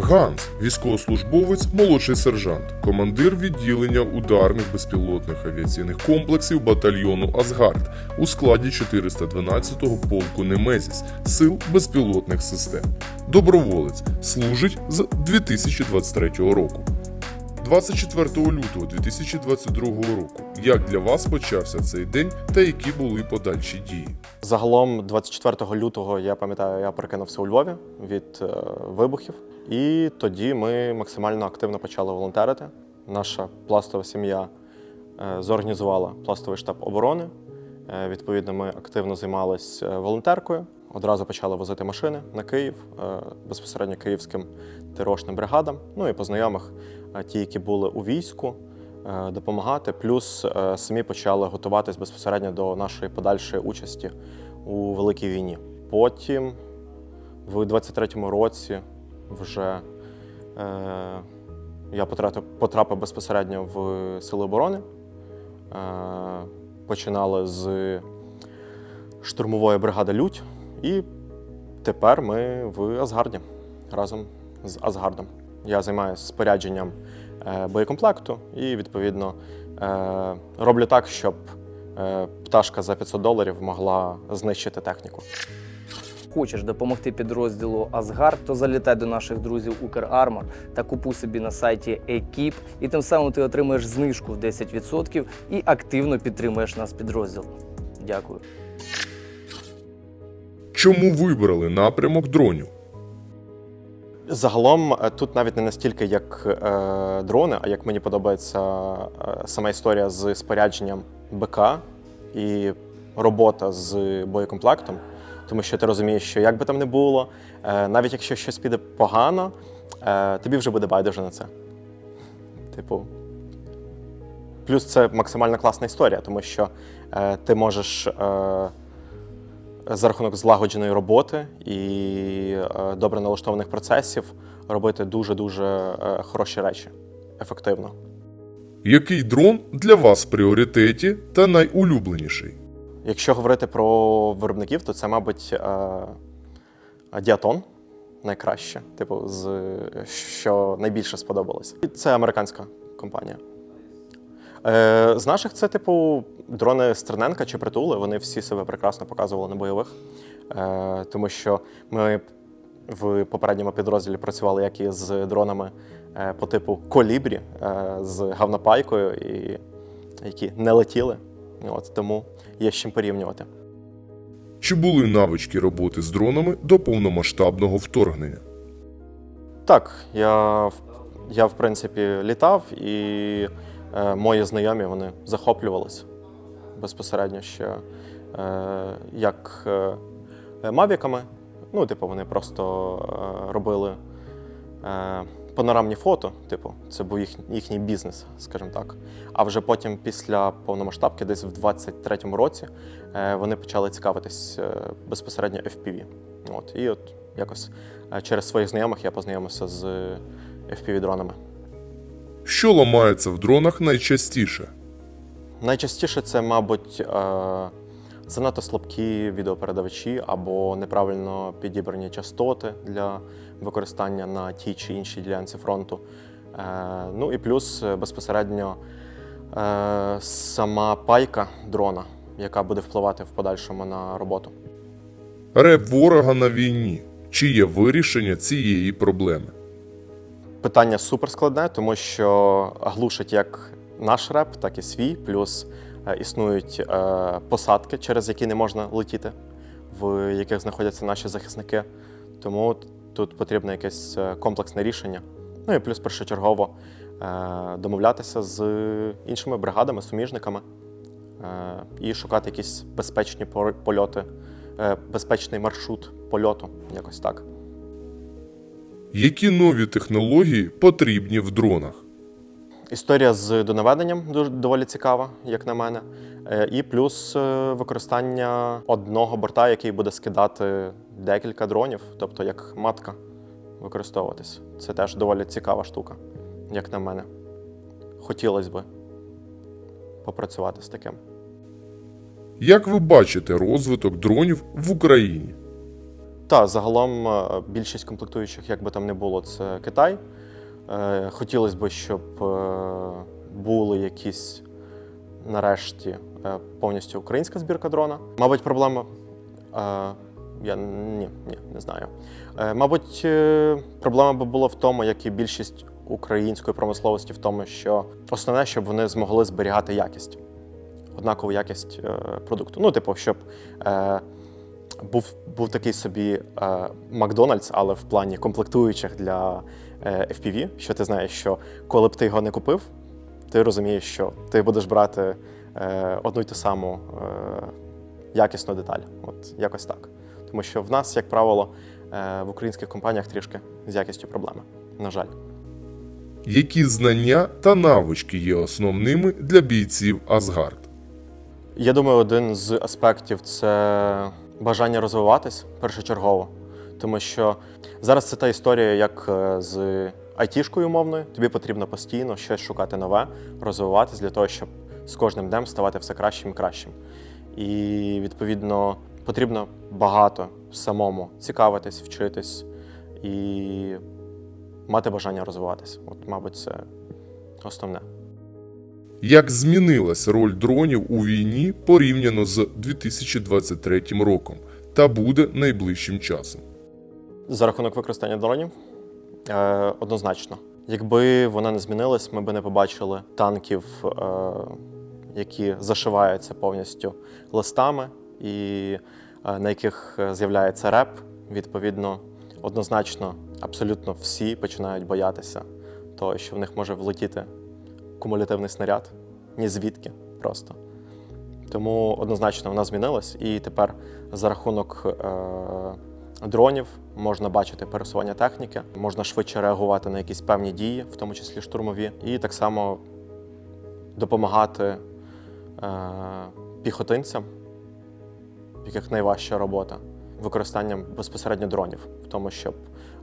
Ганс, військовослужбовець, молодший сержант, командир відділення ударних безпілотних авіаційних комплексів батальйону Асгард у складі 412-го полку Немезіс Сил безпілотних систем. Доброволець служить з 2023 року. 24 лютого 2022 року. Як для вас почався цей день та які були подальші дії? Загалом, 24 лютого, я пам'ятаю, я прокинувся у Львові від е, вибухів, і тоді ми максимально активно почали волонтерити. Наша пластова сім'я е, зорганізувала пластовий штаб оборони. Е, відповідно, ми активно займалися волонтеркою. Одразу почали возити машини на Київ безпосередньо київським тирошним бригадам. Ну і по знайомих, ті, які були у війську, допомагати. Плюс е, самі почали готуватись безпосередньо до нашої подальшої участі у великій війні. Потім, в 23-му році, вже е, я потрапив, потрапив безпосередньо в Сили оборони. Е, починали з штурмової бригади Лють, і тепер ми в Асгарді разом з Асгардом. Я займаюся спорядженням е, боєкомплекту і, відповідно, е, роблю так, щоб е, пташка за 500 доларів могла знищити техніку. Хочеш допомогти підрозділу Асгард, то залітай до наших друзів Укрармор та купуй собі на сайті Екіп, і тим самим ти отримаєш знижку в 10% і активно підтримуєш наш підрозділ. Дякую. Чому вибрали напрямок дронів? Загалом е, тут навіть не настільки як е, дрони, а як мені подобається е, сама історія з спорядженням БК і робота з боєкомплектом. Тому що ти розумієш, що як би там не було, е, навіть якщо щось піде погано, е, тобі вже буде байдуже на це. Типу. Плюс це максимально класна історія, тому що е, ти можеш е, за рахунок злагодженої роботи і е, добре налаштованих процесів робити дуже-дуже е, хороші речі ефективно. Який дрон для вас в пріоритеті та найулюбленіший? Якщо говорити про виробників, то це, мабуть, е, Діатон найкраще, типу, з, що найбільше сподобалось. І Це американська компанія. Е, з наших це, типу, дрони Стерненка чи притули. Вони всі себе прекрасно показували на бойових, е, тому що ми в попередньому підрозділі працювали як і з дронами е, по типу колібрі е, з гавнопайкою, і, які не летіли. От, тому є з чим порівнювати. Чи були навички роботи з дронами до повномасштабного вторгнення? Так, я, я в принципі літав, і мої знайомі вони захоплювалися безпосередньо ще е, як е, мавіками. Ну, типу, вони просто е, робили е, панорамні фото, типу, це був їх, їхній бізнес, скажімо так. А вже потім, після повномасштабки, десь в 23-му році, е, вони почали цікавитись е, безпосередньо FPV. От, і от якось е, через своїх знайомих я познайомився з FPV-дронами. Що ламається в дронах найчастіше? Найчастіше це, мабуть, е, занадто слабкі відеопередавачі або неправильно підібрані частоти для використання на тій чи іншій ділянці фронту. Е, Ну і плюс е, безпосередньо сама пайка дрона, яка буде впливати в подальшому на роботу. Реп ворога на війні. Чи є вирішення цієї проблеми? Питання суперскладне, тому що глушить як наш реп, так і свій. Плюс е, існують е, посадки, через які не можна летіти, в яких знаходяться наші захисники. Тому тут потрібно якесь е, комплексне рішення. Ну і плюс першочергово домовлятися з іншими бригадами, суміжниками і шукати якісь безпечні польоти, безпечний маршрут польоту, якось так. Які нові технології потрібні в дронах? Історія з донаведенням дуже доволі цікава, як на мене. Е, І плюс е, використання одного борта, який буде скидати декілька дронів, тобто як матка використовуватись. Це теж доволі цікава штука, як на мене. Хотілося б попрацювати з таким. Як ви бачите розвиток дронів в Україні? Та, загалом е, більшість комплектуючих, як би там не було, це Китай. Е, Хотілося б, щоб е, були якісь нарешті повністю українська збірка дрона. Мабуть, проблема. Я ні, ні, не знаю. Мабуть, проблема би була в тому, як і більшість української промисловості, в тому, що основне, щоб вони змогли зберігати якість, однакову якість продукту. Ну, типу, щоб був, був такий собі е, Макдональдс, але в плані комплектуючих для е, FPV, що ти знаєш, що коли б ти його не купив, ти розумієш, що ти будеш брати е, одну й ту саму е, якісну деталь. От якось так. Тому що в нас, як правило, е, в українських компаніях трішки з якістю проблеми. На жаль. Які знання та навички є основними для бійців Асгард? Я думаю, один з аспектів це бажання розвиватись першочергово. Тому що зараз це та історія, як е, з айтішкою мовною. Тобі потрібно постійно щось шукати нове, розвиватись для того, щоб з кожним днем ставати все кращим і кращим. І відповідно потрібно багато самому цікавитись, вчитись і мати бажання розвиватись. От, мабуть, це основне. Як змінилась роль дронів у війні порівняно з 2023 роком та буде найближчим часом? За рахунок використання дронів е, однозначно. Якби вона не змінилась, ми б не побачили танків, е, які зашиваються повністю листами, і е, на яких е, з'являється реп. Відповідно, однозначно, абсолютно всі починають боятися того, що в них може влетіти кумулятивний снаряд, ні звідки просто. Тому однозначно вона змінилась, і тепер за рахунок е, дронів можна бачити пересування техніки, можна швидше реагувати на якісь певні дії, в тому числі штурмові, і так само допомагати е, піхотинцям, в яких найважча робота, використанням безпосередньо дронів, в тому, щоб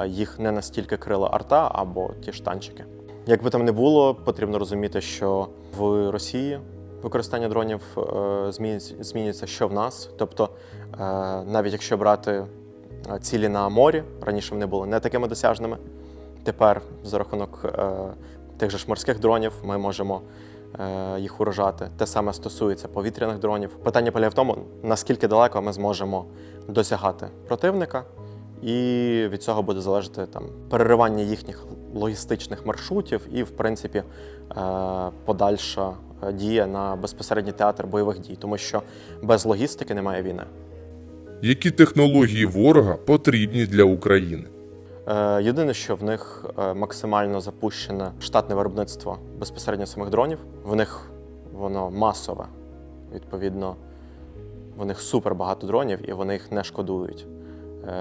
е, їх не настільки крила арта або ті ж танчики. Як би там не було, потрібно розуміти, що в Росії використання дронів е, змінюється що в нас. Тобто, е, навіть якщо брати е, цілі на морі, раніше вони були не такими досяжними. Тепер за рахунок тих же ж морських дронів ми можемо їх уражати. Те саме стосується повітряних дронів. Питання полягає в тому, наскільки далеко ми зможемо досягати противника, і від цього буде залежати там переривання їхніх логістичних маршрутів і, в принципі, е, подальша е, дія на безпосередній театр бойових дій, тому що без логістики немає війни. Які технології ворога потрібні для України? Е, Єдине, що в них максимально запущене штатне виробництво безпосередньо самих дронів. В них воно масове. Відповідно, в них супер багато дронів і вони їх не шкодують.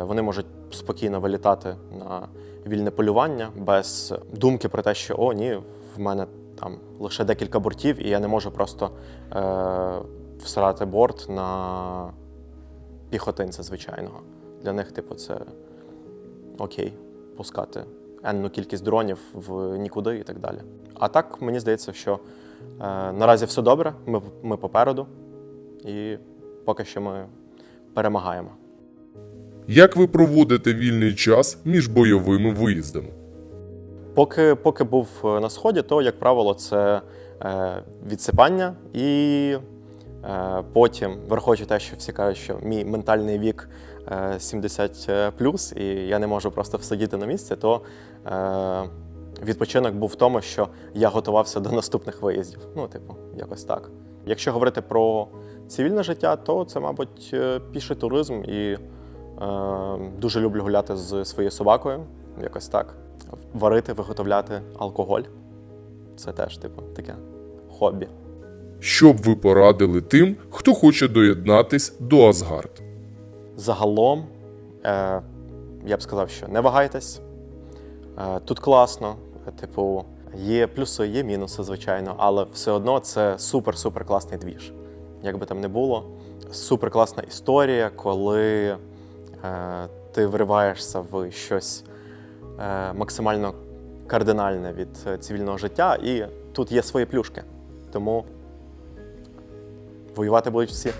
Вони можуть спокійно вилітати на вільне полювання без думки про те, що о, ні, в мене там лише декілька бортів, і я не можу просто е, всирати борт на піхотинця звичайного. Для них, типу, це окей, пускати енну кількість дронів в нікуди і так далі. А так мені здається, що е, наразі все добре, ми, ми попереду, і поки що ми перемагаємо. Як ви проводите вільний час між бойовими виїздами? Поки, поки був е, на сході, то, як правило, це е, відсипання і е, потім, враховуючи те, що всі кажуть, що мій ментальний вік е, 70 плюс, і я не можу просто всидіти на місці, то е, відпочинок був в тому, що я готувався до наступних виїздів. Ну, типу, якось так. Якщо говорити про цивільне життя, то це, мабуть, е, піший туризм і е, дуже люблю гуляти з своєю собакою. Якось так. Варити, виготовляти алкоголь. Це теж, типу, таке хобі. Що б ви порадили тим, хто хоче доєднатись до Асгард? Загалом, е, я б сказав, що не вагайтесь. Е, тут класно. Е, Типу, є плюси, є мінуси, звичайно, але все одно це супер-супер класний двіж. Як би там не було, супер класна історія, коли е, ти вриваєшся в щось е, максимально кардинальне від е, цивільного життя, і тут є свої плюшки. Тому воювати будуть всі.